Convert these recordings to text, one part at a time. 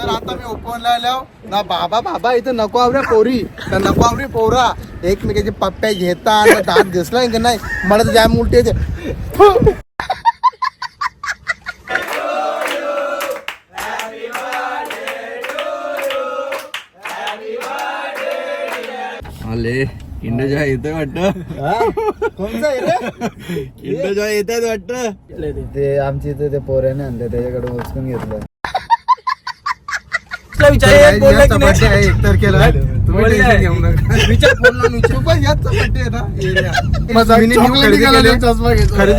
तर आता मी ओपनला आलो ना बाबा बाबा इथं नको आवरे पोरी. तर नको आवरे पोरा. एकमेकाचे पप्प्या घेता आणि दात घसला की नाही? मला तर जाम उलटी येते आले. इंडोजॉय येतोय वाटत. कोणचं आहे रे? इंडोजॉय येत वाटत. ते आमच्या इथे ते पोऱ्याने आणले त्याच्याकडे उचकून घेतलं. बोलला की नाही? तुम्ही बोलले. टेन्शन घेऊ नका. विचार बोललो मी. तू पण याच बड्डे आहे ना मी नेहमी खरेदी निघाला चष्मा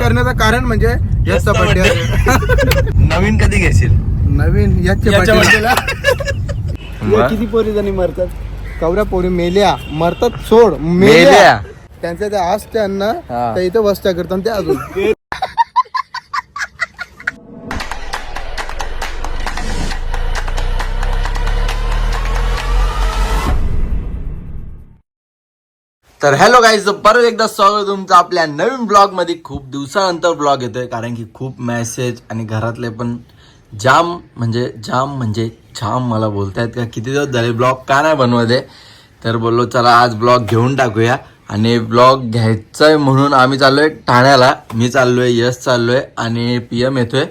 करण्याचं कारण म्हणजे याचा बड्डे आहे. नवीन कधी घेशील? नवीन याच्या याच्या मग? किती पोरी जणी मरतात? कवऱ्या पोरी मेल्या. मरतात सोड. मेल्या? मेल्या. त्यांच्या त्या असत्या ना हा. त्या इथं वस्त्या करतात ते अजून. तर हॅलो गाईज परत एकदा स्वागत तुमचं आपल्या नवीन ब्लॉगमध्ये खूप दिवसानंतर ब्लॉग येतोय कारण की खूप मेसेज आणि घरातले पण जाम म्हणजे जाम म्हणजे जाम मला बोलतायत का किती दिवस झाले ब्लॉग का नाही बनवत आहे. तर बोललो चला आज ब्लॉग घेऊन टाकूया. आणि ब्लॉग घ्यायचा आहे म्हणून आम्ही चाललो आहे ठाण्याला. मी चाललो आहे यश चाललो आहे आणि पी एम येतोय.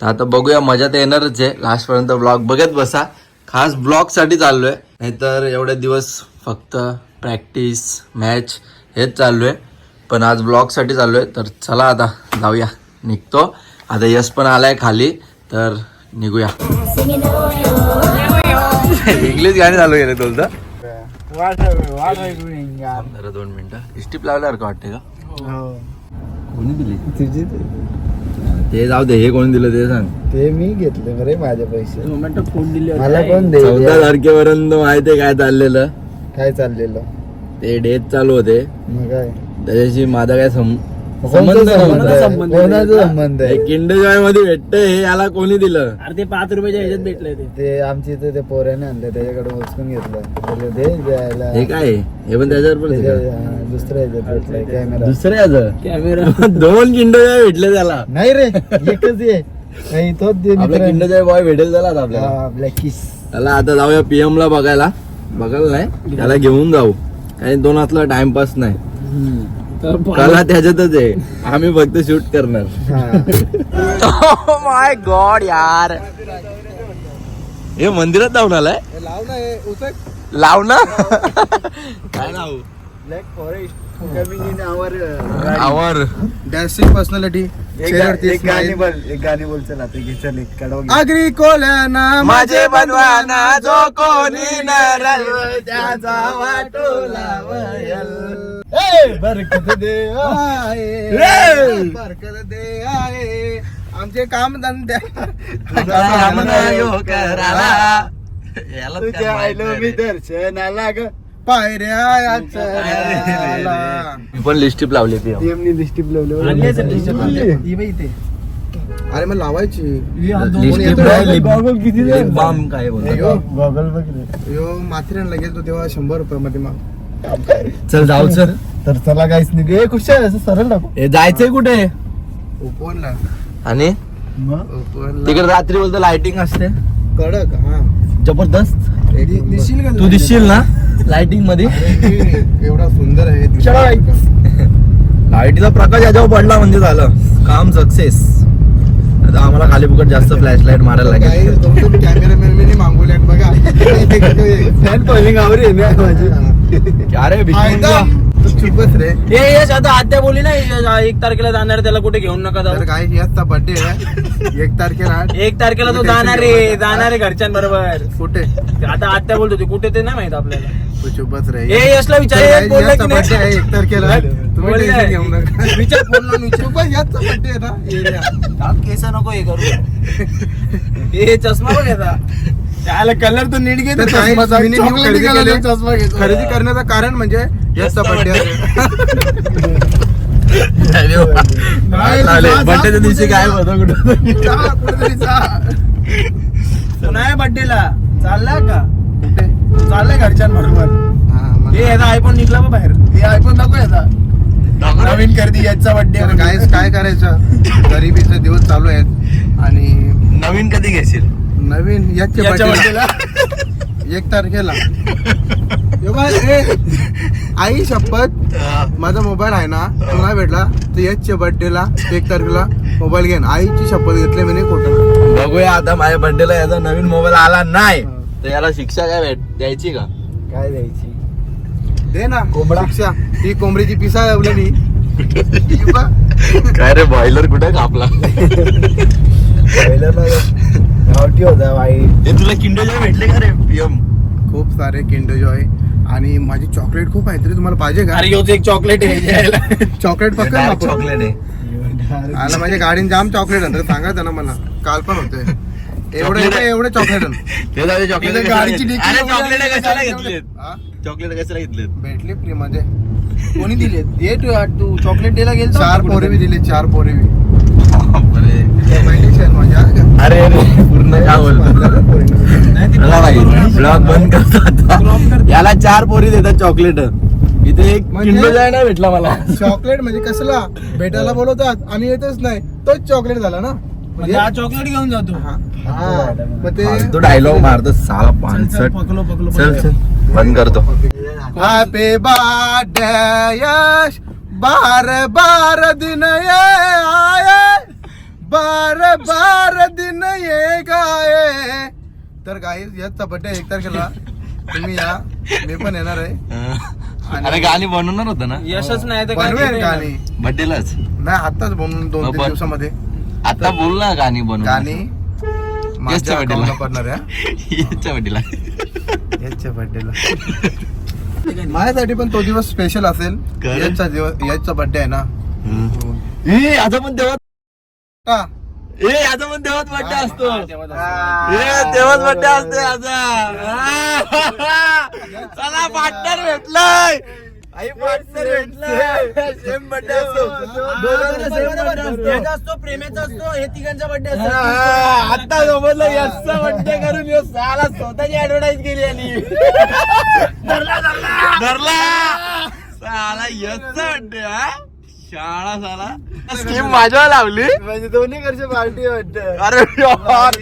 तर आता बघूया मजा तर येणारच आहे. लास्टपर्यंत ब्लॉग बघत बसा. खास ब्लॉगसाठी चाललो आहे नाहीतर एवढे दिवस फक्त प्रॅक्टिस मॅच हेच चालू आहे. पण आज ब्लॉगसाठी चालू आहे. तर चला आता जाऊया. निघतो. आता यश पण आलाय खाली. तर निघूया. इंग्लिश गाणी चालू गेले तुझं. जरा दोन मिनिटं. स्टिप लावल्यावर का वाटते का कोणी दिली? तुझी ते. जाऊ दे. हे कोणी दिलं ते सांग. ते मी घेतले बरे माझे पैसे. मोमेंटो फोन दिले. मला कोण दे चौदा तारखेपर्यंत माहिती काय चाललेलं. काय चाललेलं? ते डेट चालू होते. मग काय? त्याच्याशी माझा काय सं- संबंध संबंध नव्हता. आहे? संबंध कोणाचा संबंध आहे? किंडजॉयमध्ये भेटतंय हे याला कोणी दिलं? अरे ते पाच रुपयाच्या ह्याच्यात भेटलंय ते. ते आमच्या इथे ते पोऱ्याने आणले त्याच्याकडे उचकून घेतलं. बोलले, दे द्यायला हे काय? आहे? हे पण त्याच्यावर पण त्याच्या- आहे हा, दुसऱ्या ह्याच्यात भेटलाय कॅमेरा दुसऱ्याच कॅमेरा दोन किंडजॉय भेटले त्याला. नाही रे एकच आहे. नाही तोच दे आपला मित्रांनो. किंडजॉय बॉय भेटेल त्याला आता आपल्याला. हा, आपल्या किस. त्याला आता जाऊया पीएम ला बघायला. बघायला नाही त्याला घेऊन जाऊ. काही दोन हातला टाइमपास नाही. तर कला त्याच्यातच आहे. आम्ही फक्त शूट करणार. माय गॉड यार. हे मंदिरात जाऊन आलाय? लाव ना हे उचक लाव ना. काय लावू? Black forest coming in our our dashing personality एक गाणी बोल एक गाणी बोल चल आता घे चल एक कडव आगरी कोल्याना माझे बनवाना जो कोणी नरल त्याचा बरकत दे आहे. बरकत दे आहे. आमचे काम धंद्या तुझ्या आयलो मी दर्शनाला ग. पायऱ्या मी पण लिस्टिप लावली ती एमनी लिस्टिप लावलं. अरे मग लावायची. लिस्टिप गॉगल किती बाम काय बोलतो. गॉगल बघ रे. यो माथेरान लगेच तो तेव्हा शंभर रुपये मध्ये मग. चल जाऊ चल. तर चला काहीच नाही ए खुश आहे असं सरळ टाकू हे जायचंय कुठे? ओपनला आणि? मग? ओपनला तिकडे रात्री बोलतो लाइटिंग असते. कडक हा. जबरदस्त. दिसशील का तू दिसशील ना? लाइटिंगमध्ये? एवढा सुंदर आहे. लाईटीचा प्रकाश याच्यावर पडला म्हणजे झालं. काम सक्सेस. आता आम्हाला खाली फुकट जास्त फ्लॅश लाइट मारायला लागेल. कॅमेरामॅन मी मागवले बघा. अरे रे. यश आता आत्या बोली ना यश, एक तारखेला जाणार त्याला कुठे घेऊन नका तर जाऊ काय याचा बर्थडे आहे. एक तारखेला एक तारखेला तो जाणार रे जाणार आहे घरच्यांबरोबर. कुठे? आता आत्या बोलतो ते कुठे ते नाही माहीत आपल्याला. तू चुपच रे. ए यशला विचार तर ए, काय बोलला याचा की birthday आहे नाही एक तारखेला. तुम्ही बोललाय. टेन्शन घेऊ नका. विचार बोललो मी चुपच याचा बर्थडे आहे ना. area. केस नको हे करू. चष्मा बघ याचा. त्याला कलर तो नीट घेतो तर काय चष्मा मी chocolate घेतो. खरेदी करण्याचं कारण म्हणजे याचा बर्थडे बड्डेच्या दिवशी काय होतं कुठं? नाही बर्थडेला चालला का कुठे? चाललाय घरच्यांबरोबर. हा, मग- याचा आयफोन निघला बा बाहेर. हे आयफोन नको याचा. नवीन खरेदी याचा बर्थडे तर काय काय करायचं? गरिबीचे दिवस चालू आहेत. आणि नवीन कधी घेशील? नवीन याच्या बर्थडेला एक तारखेला. आई शपथ माझा मोबाईल आहे ना तो नाही भेटला? तर याच्या बर्थडेला एक तारखेला मोबाईल घेईन आईची शपथ घेतली मी नाही खोटं. बघूया आता माझ्या बर्थडेला याचा नवीन मोबाईल आला नाही. तर याला शिक्षा काय भेट द्यायची का? काय द्यायची? दे ना कोंबडा. शिक्षा. ही कोंबडीची पिसा लावलेली. काय रे बॉयलर कुठे कापला? गावठी होता वाईट तुला किंडोच्या भेटले का रे पीएम खूप सारे किंडर जॉय. आणि माझी चॉकलेट खूप आहे तरी तुम्हाला पाहिजे का? अरे एक चॉकलेट आहे. चॉकलेट पक्का ना आपण? चॉकलेट आहे. आला माझ्या गाडीन जाम चॉकलेट आहे सांगायचं ना मला. काल पण होते. एवढे Chocolate आहे. एवढे चॉकलेट ते जाऊ चॉकलेट इथं गाडीची डिक्की अरे उघडली चॉकलेट कशाला घेतलेत? हा? चॉकलेट कशाला घेतलेत? भेटली फ्री मध्ये कोणी दिले ये तू तू चॉकलेट द्यायला गेलो चार पोरे बी दिले चार पोरे बी. बापरे. पहिलीच आहे माझ्या अरे अरे पूर्ण काय बोलतो? ब्लॉग बंद करतात. याला चार पोरी देतात चॉकलेट इथे एक म्हणजे? किंडो जाय नाही भेटला मला. चॉकलेट म्हणजे कसला? भेटायला बोलवतात आम्ही येतच नाही. तोच चॉकलेट झाला ना? म्हणजे हा चॉकलेट घेऊन जातो. हा. हा. मग ते तो डायलॉग मारतो साला पानसट. पकलो पकलो चल चल. बंद करतो. हॅपी बर्थडे यश बार बार दिन ये आए. बार बार दिन ये गाये तर काही याचा बर्थडे एक तारखेला तुम्ही या. मी पण येणार आहे. अरे गाणी बनवणार होतं ना? यशच नाही तर गाणी ना. बर्थडेलाच नाही आताच बनवून दोन तीन. दिवसामध्ये. आता बोल ना गाणी बनवून. गाणी माझ्या birthday ला. account ला करणार आहे याच्या बर्थडेला याच्या बर्थडेला माझ्यासाठी पण तो दिवस स्पेशल असेल? याचा दिवस याचा बर्थडे आहे ना. ए आता पण तेव्हा का? ए आता पण तेव्हाच बर्थडे असतो. हा, तेव्हाच बर्थडे असते आता. चला पार्टनर भेटलाय. आई पार्टनर भेटलाय. सेम असतो. दोघांचा असतो. याचा असतो प्रेमाचा असतो हे तिघांचा हा, असतो आता समजलं यशचा बर्थडे करून यो साला स्वतःची ऍडव्हर्टाईज केली आणि धरला साला यशचा बर्थडे हा? शाळा साला स्कीम माझ्यावर लावली? म्हणजे दोन्ही कडचे पार्टी वाटत. अरे यार.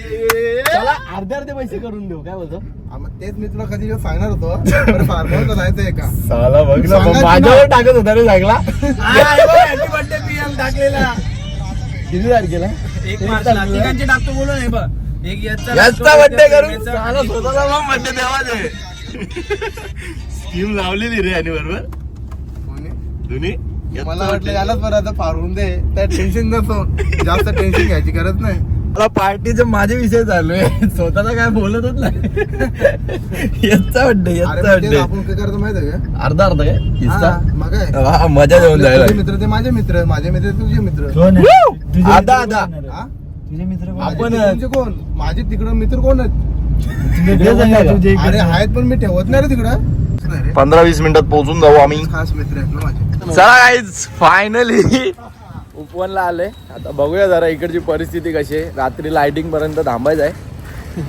चला अर्धे अर्धे पैसे करून देऊ काय बोलतो? हा, मग तेच मी तुला कधी सांगणार होतो. फार्मर जायचंय का? साला बघ ना, माझ्यावर टाकत होता रे हॅपी बर्थडे पीएम टाकलेला. किती तारखेला? एक मार्चला. तिघांचे टाकतो बोलू नाही बघ. एक याचा याचा बर्थडे करून साला मग दे स्कीम लावलेली रे आणि बरोबर? दोन्ही? मला वाटलं यालाच बरं आता फारून दे. त्या टेन्शन नसतो जास्त टेन्शन घ्यायची गरज नाही. मला पार्टीचे माझे विषय चालू आहे. स्वतःला काय बोलतच नाही. याचा याचा मग तेच बर्थडे आपण काय करतो माहिती आहे का? अर्धा अर्धा काय? हिस्सा मग काय? मजा देऊन जायला. मित्र ते माझे मित्र माझे मित्र ते तुझे मित्र. आधा आधा? तुझे मित्र कोण? माझे आपण- कोण? माझे तिकडं मित्र कोण आहेत. अरे आहेत पण मी ठेवत नाही रे तिकडं. पंधरा वीस मिनिटात पोहोचून जाऊ आम्ही. खास मित्र आहेत ना माझे. चला गाईज फायनली उपवनला आले आता बघूया जरा इकडची परिस्थिती कशी आहे. रात्री लाइटिंग पर्यंत थांबायचं आहे.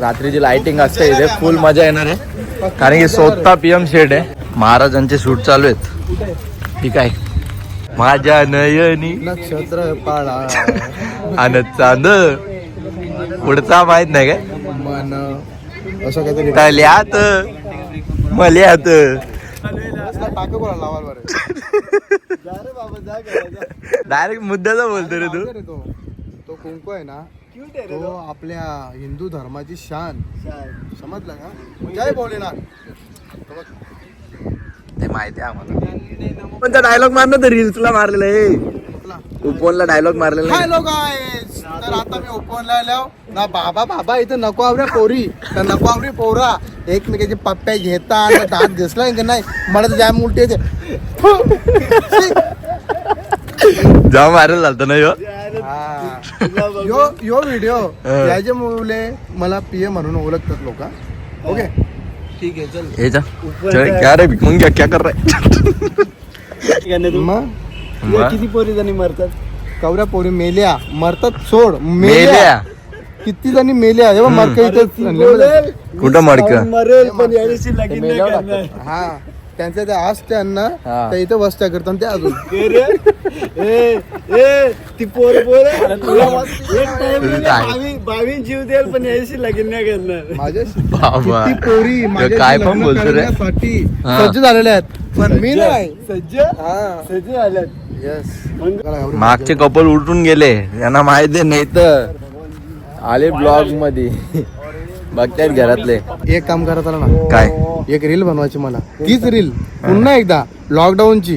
रात्रीची लाइटिंग असते इथे. फुल मजा येणार आहे. कारण की स्वतः पीएम शेड आहे. महाराजांचे शूट चालू आहेत. ठीक आहे. माझ्या नयनी. नक्षत्र पाळा आणि चांद. पुढचा माहीत नाही काय? मन. असं काहीतरी. लावाल बरं डायरेक्ट मुद्द्याचा बोलतो रे तू. रे तो. तो कुंकू आहे ना तो आपल्या हिंदू धर्माची शान. समजलं का? जय भोलेनाथ. तो बघ. ते माहिती आहे आम्हाला. पण त्या डायलॉग मारलं तर रील्सला मारलेलं आहे. उपवनला डायलॉग मारलेला आहे. हॅलो गाईस तर आता मी ओपन आलो ना बाबा बाबा इथं नको आवऱ्या पोरी तर नको आवरी पोरा एकमेकाचे पप्प्या घेता आणि दात घसला की नाही मला तर जाम उलटी येते फु. जाम व्हायरल झालतं ना ह्यो. हा. यो यो व्हिडिओ हा. याच्या मुले मला पीए म्हणून ओळखतात लोक ओके ठीक आहे चल हे जा चल, क्या रे मग क्या क्या कर रहा गाणं तू? मग? किती पोरी जणी मरतात? कवऱ्या पोरी मेल्या. मरतात सोड. मेल्या. किती जणी मेल्या? हे बघ, मरकं कुठं मडकं? मरेल पण याच्याशी लगीन नाही मेल्यावर करणार. हा. त्यांच्या त्या असत्यांना हा. त्या इथं वस्त्या करतात ते अजून. ए ए ती पोर पोर एक time ला काय? बावी- बावीस जीव देईल पण याशी लगीन नाही करणार. माझ्याशी. बाबा. किती पोरी माझ्याशी काय पण लग्न बोलतो रे. करण्यासाठी हा. सज्ज झालेल्या आहेत. पण मी नाही. सज्ज? हा. सज्ज झाल्यात येस मागचे कपल उठून गेले. यांना माहिती नाही तर आले ब्लॉगमध्ये. बघतायत घरातले. एक काम करा चला ना. काय? एक रील बनवायची मला. तीच रील पुन्हा एकदा लॉकडाऊनची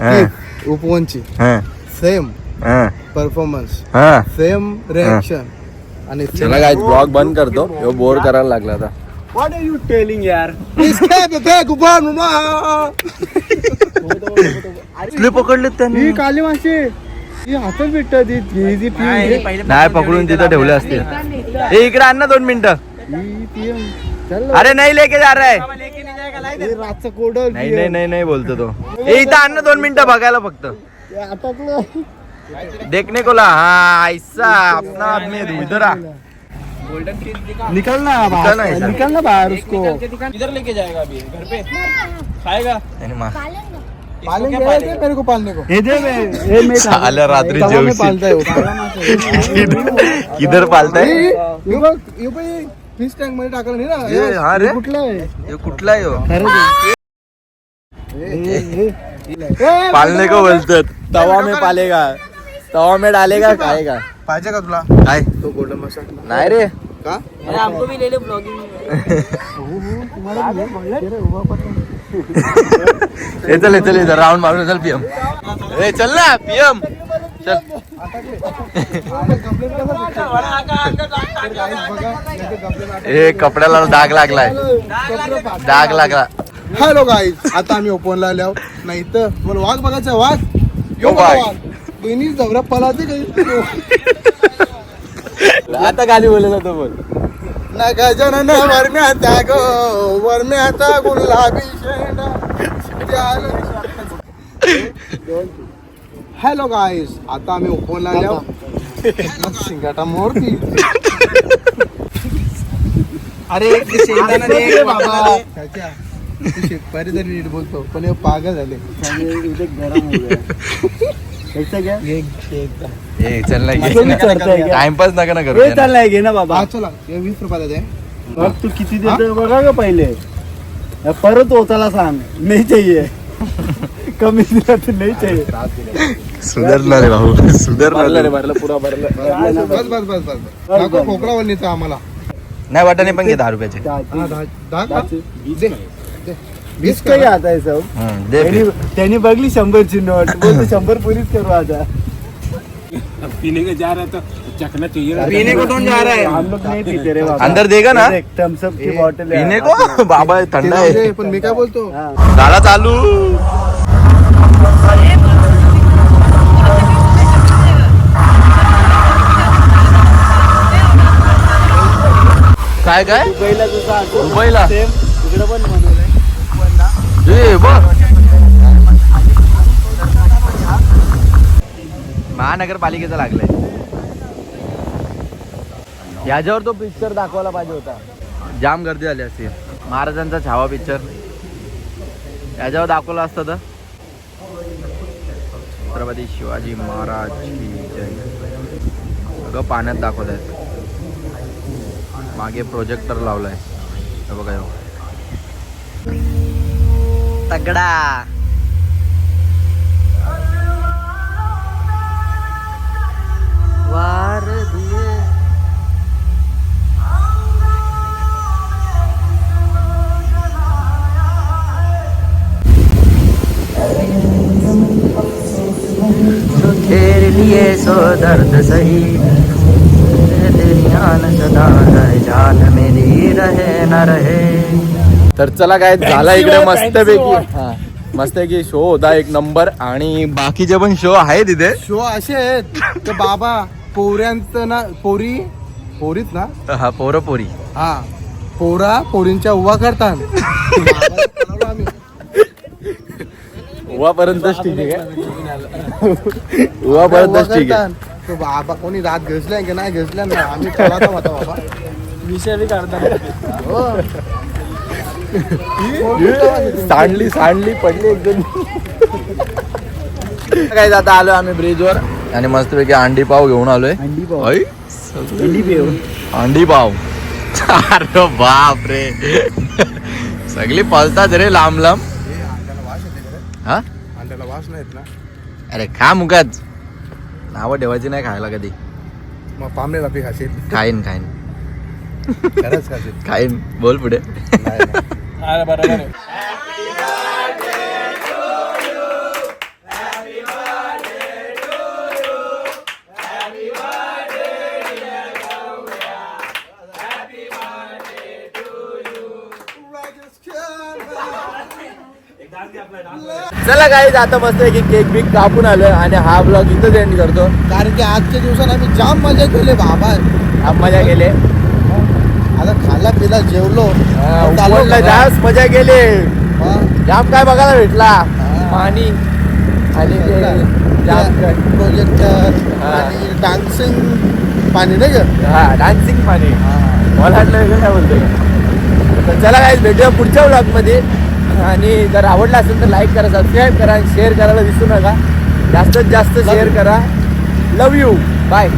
हं, उपवनची. हं, सेम हं, परफॉर्मन्स हं. सेम रिएक्शन आणि चला काय ब्लॉग बंद करतो. ह्यो बोर करायला लागला आता. व्हॉट आर यू टेलिंग यार? कसले पकडले त्यांनी. ही काली माशी. ही हातात भेटत ही ही जी नाही पकडून तिथं ठेवले असते ए इकडे आण ना दोन मिनिटं. ही चल. अरे नाही लेके जा रहा है हे रातचं कोडर नाही नाही नाही नाही बोलतो तो. ए इथं आण ना दोन मिनिटं बघायला फक्त. देखने को ला हाँ ऐसा अपना आदमी है इधर आ. निकल ना निकल ना बाहर। निकल ना बाहर उसको. किधर लेके जाएगा अभी घर पे। खाएगा। मा- मेरे को पालने को? दे मी रात्री पालता है वो. किधर पालताय हे? बघ फिश टँकमध्ये टाकलं नाही ना? हे, हा रे. कुठलं आहे? हे कुठला आहे हो? पालने को बोलतात तवा में पालेगा। तवा में डालेगा खाएगा। पाहिजे का तुला? काय तो गोल्डन मसाला नाही रे। का? हमको भी ले ले ब्लॉगिंग हे चल चल इधर राऊंड मारून चल पीएम। ए चल ना पीएम। चल। ए कपड्याला डाग लागलाय. डाग लागला. हॅलो गाईज आता आम्ही ओपनला आलो नाही तर मला वाघ बघायचा वाघ. यो यो वाघ. बहिणी जवरा पलाते काही आता गाली बोलत होतो बोल. ना गजानन वरम्याचा गो वरम्याचा गुलाबी हॅलो गाईज आता आम्ही ओपनला आलो. शिंगाटा मोरती. अरे शेंगदाणा दे, तू शेतकरी तरी नीट बोलतो पण हे पागल झाले. ए चल? टाइमपास नका ना करू चाललाय घे ना बाबा. हा चला. हे वीस रुपयाला दे. बघ तू किती देतो बघा का पहिले. परत होताला सांग. नाही चाहिए कमी दिला तर नाही चाहिए सुधारणार रे भाऊ सुधारणार रे बस बस बस बस बस. दाखव खोकला वणीचा आम्हाला. नाही वाटाणे पण घे दहा रुपयाचे. दहा-. वीस काही आता आहे सब. हम्म, दे त्यांनी. त्यांनी बघली शंभरची नोट बोलतो शंभर पुरीच करू आता. पीने को कौन जा रहा है? हम लोग नहीं पीते रे बाबा। अंदर देगा ना? थम्स अप की बॉटल है। पिणे को? बाबा ते थंड जाऊ आहे दे, पण मी काय बोलतो? हाँ। झाला चालू। काय काय? दुबईला जसं असं दुबईला? सेम बनवलंय महानगरपालिकेचा लागलाय. याच्यावर तो पिक्चर दाखवायला पाहिजे होता. जाम गर्दी झाली असते. महाराजांचा छावा पिक्चर याच्यावर दाखवला असतं तर. छत्रपती शिवाजी महाराज अगं सगळं पाण्यात दाखवत आहेत मागे प्रोजेक्टर लावलाय. बघा. तगडा. वार दिए. तेरे लिए सो दर्द सही. तेरी आन सदा रहे जान मेरी रहे न रहे. तर चला काय झाला इकडे मस्त पैकी मस्त की शो होता एक नंबर आणि बाकीचे पण शो आहेत इथे. शो असे आहेत की बाबा पोऱ्यांचं ना पोरी पोरीच ना? हा पोरं पोरी. हा पोरा पोरींच्या उभा करतात. उवापर्यंतच ठीक आहे. उवापर्यंतच ठीक आहे. बाबा कोणी रात घसलाय की नाही घसल्या ना आम्ही बाबा. विषय भी काढता हो. सांडली सांडली पडली एकदम. काय आता आलो आम्ही ब्रिजवर आणि मस्तपैकी अंडी पाव घेऊन आलोय. अंडी पाव. अरे बाप रे सगळी पळतात रे लांब लांब. हा? अंड्याला वास नाहीत ना. अरे खा मुकाच नावं ठेवायची नाही खायला कधी. मग खाशील? खाईन खाईन. खरंच खाशील. खाईन. बोल पुढे. बरोबर आहे. चला काही आता मस्त की केक बिक कापून आलोय आणि हा ब्लॉग इथंच एंड करतो. कारण की आजच्या दिवसात आम्ही जाम मजा केली बाबा. मजा केले. आता खाल्ला पिला जेवलो. जास्त मजा केली हा. जाम काय बघायला भेटला? पाणी. आणि ते जाम काय. प्रोजेक्टर हा. आणि डान्सिंग पाणी नाही का? हा डान्सिंग पाणी. मला वाटलं वेगळं काय बोलतोय. तर चला काय भेटूया पुढच्या ब्लॉगमध्ये आणि जर आवडला असेल तर लाईक करा सबस्क्राईब करा शेअर करायला विसरू नका. जास्तीत जास्त शेअर करा. लव यू बाय